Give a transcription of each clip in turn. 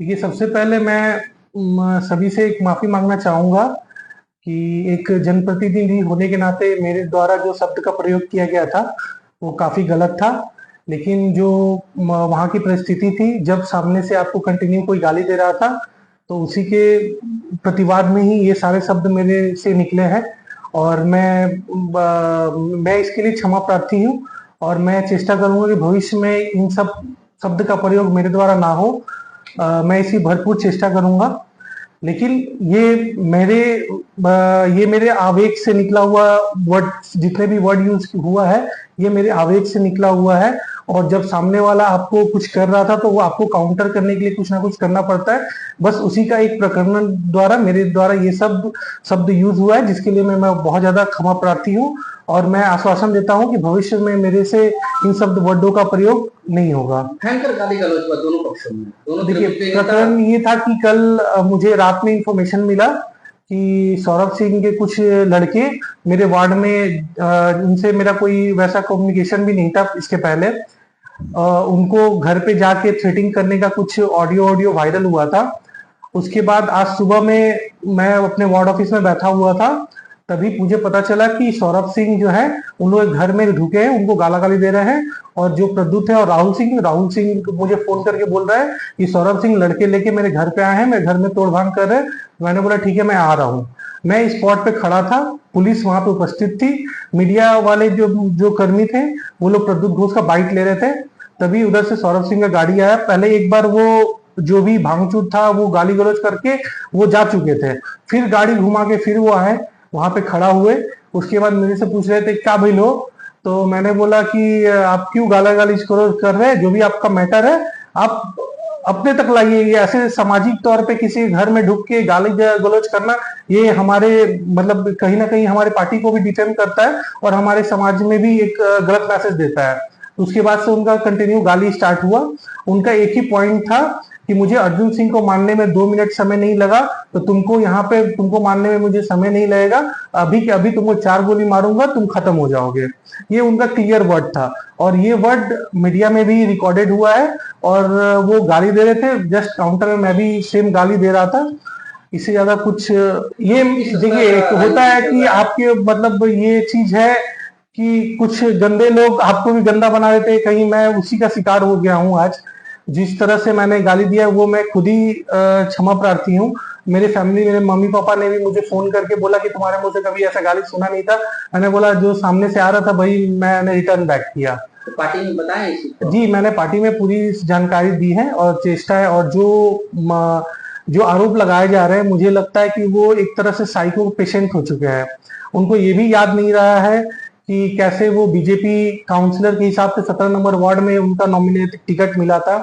देखिए, सबसे पहले मैं सभी से एक माफ़ी मांगना चाहूँगा कि एक जनप्रतिनिधि होने के नाते मेरे द्वारा जो शब्द का प्रयोग किया गया था, वो काफ़ी गलत था। लेकिन जो वहाँ की परिस्थिति थी, जब सामने से आपको कंटिन्यू कोई गाली दे रहा था तो उसी के प्रतिवाद में ही ये सारे शब्द मेरे से निकले हैं और मैं मैं इसके लिए क्षमा प्रार्थी हूँ और मैं चेष्टा करूँगा कि भविष्य में इन सब शब्द का प्रयोग मेरे द्वारा ना हो। मैं इसी भरपूर चेष्टा करूँगा। लेकिन ये मेरे ये मेरे आवेग से निकला हुआ वर्ड जितने भी वर्ड यूज़ हुआ है, ये मेरे आवेग से निकला हुआ है। और जब सामने वाला आपको कुछ कर रहा था तो वो आपको काउंटर करने के लिए कुछ ना कुछ करना पड़ता है। बस उसी का एक प्रकरण द्वारा मेरे द्वारा ये सब शब्द यूज़ हुआ है जिसके लिए मैं, मैं बहुत ज़्यादा क्षमा प्रार्थी हूँ और मैं आश्वासन देता हूँ कि भविष्य में मेरे से इन शब्द वर्डों का प्रयोग नहीं होगा। देखिए प्रकरण ये था कि कल मुझे रात में इंफॉर्मेशन मिला कि सौरभ सिंह के कुछ लड़के मेरे वार्ड में उनसे मेरा कोई वैसा कम्युनिकेशन भी नहीं था इसके पहले। उनको घर पे जाके थ्रेटिंग करने का कुछ ऑडियो ऑडियो वायरल हुआ था। उसके बाद आज सुबह में मैं अपने वार्ड ऑफ़िस में बैठा हुआ था। तभी मुझे पता चला कि सौरभ सिंह जो है उन लोग घर में ढुके हैं, उनको गाला गाली दे रहे हैं। और जो प्रद्युत है, और राहुल सिंह राहुल सिंह मुझे फ़ोन करके बोल रहा है कि सौरभ सिंह लड़के लेके मेरे घर पे आए हैं मेरे घर में तोड़ भाँग कर रहे हैं। मैंने बोला, ठीक है, मैं आ रहा हूँ। मैं स्पॉट पे खड़ा था, पुलिस वहाँ पे उपस्थित थी। मीडिया वाले जो जो कर्मी थे, वो लोग प्रद्युत घोष का बाइक ले रहे थे। तभी उधर से सौरभ सिंह का गाड़ी आया। पहले एक बार वो, जो भी भांगचूर था, वो गाली गलौज करके वो जा चुके थे। फिर गाड़ी घुमा के फिर वो आए। वहाँ पे खड़ा हुए। उसके बाद मेरे से पूछ रहे थे, क्या भाई लो तो मैंने बोला कि, आप क्यों गाला गाली कर रहे हैं? जो भी आपका मैटर है, आप अपने तक लाइए। ये ऐसे सामाजिक तौर पे किसी घर में ढुक के गाली गलौज करना, ये हमारे मतलब कहीं ना कहीं हमारे पार्टी को भी डिफेंड करता है और हमारे समाज में भी एक गलत मैसेज देता है। उसके बाद से उनका कंटिन्यू गाली स्टार्ट हुआ। उनका एक ही पॉइंट था कि मुझे अर्जुन सिंह को मानने में दो मिनट समय नहीं लगा तो तुमको यहाँ पे, तुमको मानने में मुझे समय नहीं लगेगा। अभी के अभी तुमको चार गोली मारूँगा, तुम खत्म हो जाओगे। ये उनका क्लियर वर्ड था। और ये वर्ड मीडिया में भी रिकॉर्डेड हुआ है, और वो गाली दे रहे थे। जस्ट काउंटर में मैं भी सेम गाली दे रहा था। इससे ज़्यादा कुछ, ये देखिए होता है कि आपके मतलब ये चीज़ है कि कुछ गंदे लोग आपको भी गंदा बना देते कहीं मैं उसी का शिकार हो गया हूँ आज। जिस तरह से मैंने गाली दिया वो मैं खुद ही क्षमा प्रार्थी हूँ। मेरे फैमिली मेरे मम्मी पापा ने भी मुझे फ़ोन करके बोला कि तुम्हारे मुँह से कभी ऐसा गाली सुना नहीं था। मैंने बोला जो सामने से आ रहा था भाई मैंने रिटर्न बैक किया। तो पार्टी में बताया? जी मैंने पार्टी में पूरी जानकारी दी है और चेष्टा है और जो जो आरोप लगाए जा रहे हैं मुझे लगता है कि वो एक तरह से साइको पेशेंट हो चुके हैं। उनको ये भी याद नहीं रहा है कि कैसे वो बीजेपी काउंसलर के हिसाब से सत्रह नंबर वार्ड में उनका नॉमिनेट टिकट मिला था।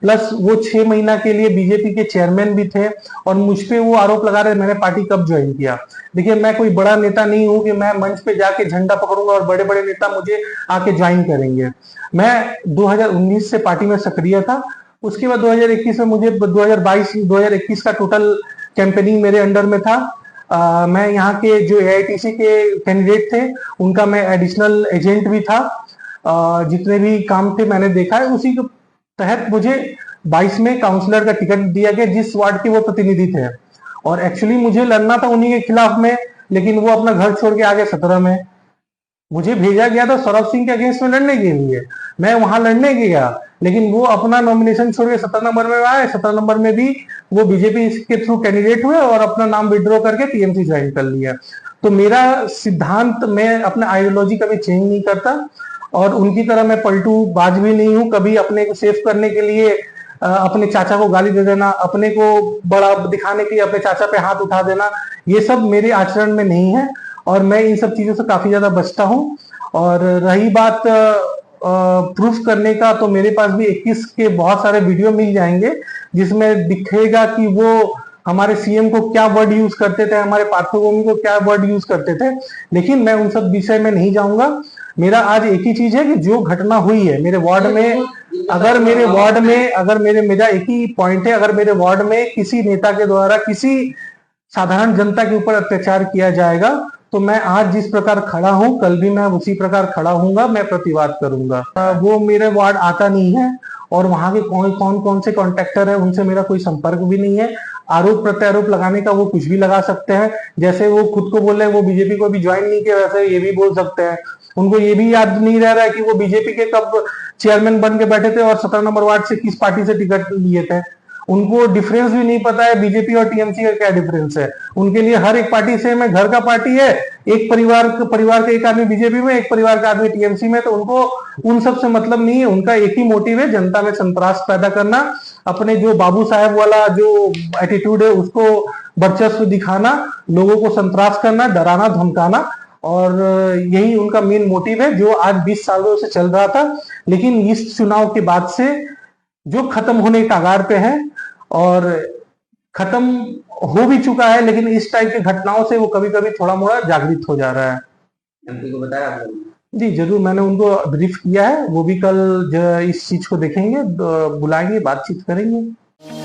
प्लस वो छह महीना के लिए बीजेपी के चेयरमैन भी थे और मुझ पे वो आरोप लगा रहे, मैंने पार्टी कब ज्वाइन किया? देखिए, मैं कोई बड़ा नेता नहीं हूँ कि मैं मंच पे जाके झंडा पकड़ूँगा और बड़े बड़े नेता मुझे आके ज्वाइन करेंगे। मैं 2019 से पार्टी में सक्रिय था। उसके बाद 2021 में मुझे 2022 2021 का टोटल कैंपेनिंग मेरे अंडर में था। मैं यहाँ के जो ए के कैंडिडेट थे, उनका मैं एडिशनल एजेंट भी था। जितने भी काम थे मैंने देखा है, उसी के तहत मुझे 22 में काउंसलर का टिकट दिया गया, जिस वार्ड के वो प्रतिनिधि थे। और एक्चुअली मुझे लड़ना था उन्हीं के खिलाफ में, लेकिन वो अपना घर छोड़ के आगे सत्रह में। मुझे भेजा गया था सौरभ सिंह के अगेंस्ट में लड़ने के लिए। मैं वहाँ लड़ने गया, लेकिन वो अपना नॉमिनेशन छोड़ के सत्रह नंबर में आए। सत्रह नंबर में भी वो बीजेपी के थ्रू कैंडिडेट हुए और अपना नाम विड्रॉ करके टीएमसी ज्वाइन कर लिया। तो मेरा सिद्धांत, मैं अपना आइडियोलॉजी कभी चेंज नहीं करता और उनकी तरह मैं पलटू बाज भी नहीं हूँ। कभी अपने को सेफ़ करने के लिए अपने चाचा को गाली दे देना, अपने को बड़ा दिखाने के लिए अपने चाचा पे हाथ उठा देना, ये सब मेरे आचरण में नहीं है और मैं इन सब चीज़ों से काफ़ी ज़्यादा बचता हूँ। और रही बात प्रूफ करने का तो मेरे पास भी 21 के बहुत सारे वीडियो मिल जाएँगे, जिसमें दिखेगा कि वो हमारे सीएम को क्या वर्ड यूज़ करते थे, हमारे पार्थभूमि को क्या वर्ड यूज़ करते थे। लेकिन मैं उन सब विषय में नहीं जाऊँगा। मेरा आज एक ही चीज़ है कि जो घटना हुई है, मेरे वार्ड में, अगर मेरे वार्ड में, अगर मेरे, मेरा एक ही पॉइंट है, अगर मेरे वार्ड में किसी नेता के द्वारा किसी साधारण जनता के ऊपर अत्याचार किया जाएगा तो मैं आज जिस प्रकार खड़ा हूँ, कल भी मैं उसी प्रकार खड़ा हूँ मैं प्रतिवाद करूँगा। वो मेरे वार्ड आता नहीं है और वहाँ के कौन कौन कौन से कॉन्ट्रैक्टर है, उनसे मेरा कोई संपर्क भी नहीं है। आरोप प्रत्यारोप लगाने का वो कुछ भी लगा सकते हैं। जैसे वो खुद को बोल रहे हैं, वो बीजेपी को भी ज्वाइन नहीं किया, वैसे ये भी बोल सकते हैं। उनको ये भी याद नहीं रह रहा है कि वो बीजेपी के कब चेयरमैन बन के बैठे थे और सत्रह नंबर वार्ड से किस पार्टी से टिकट लिए थे। उनको डिफरेंस भी नहीं पता है बीजेपी और टीएमसी का क्या डिफरेंस है। उनके लिए हर एक पार्टी सेम है, घर का पार्टी है, एक परिवार परिवार का एक आदमी बीजेपी में, एक परिवार का आदमी टीएमसी में तो उनको उन सबसे मतलब नहीं है, उनका एक ही मोटिव है, जनता में संतरास पैदा करना, अपने जो बाबू साहेब वाला जो एटीट्यूड है, उसको वर्चस्व दिखाना, लोगों को संतरास करना, डराना, धमकाना, और यही उनका मेन मोटिव है, जो आज 20 सालों से चल रहा था। लेकिन इस चुनाव के बाद से जो खत्म होने के कगार पे है और खत्म हो भी चुका है लेकिन इस टाइप की घटनाओं से वो कभी कभी थोड़ा मोड़ा जागृत हो जा रहा है। एमपी को बताया जी ज़रूर मैंने उनको ब्रीफ किया है वो भी कल इस चीज़ को देखेंगे बुलाएँगे बातचीत करेंगे।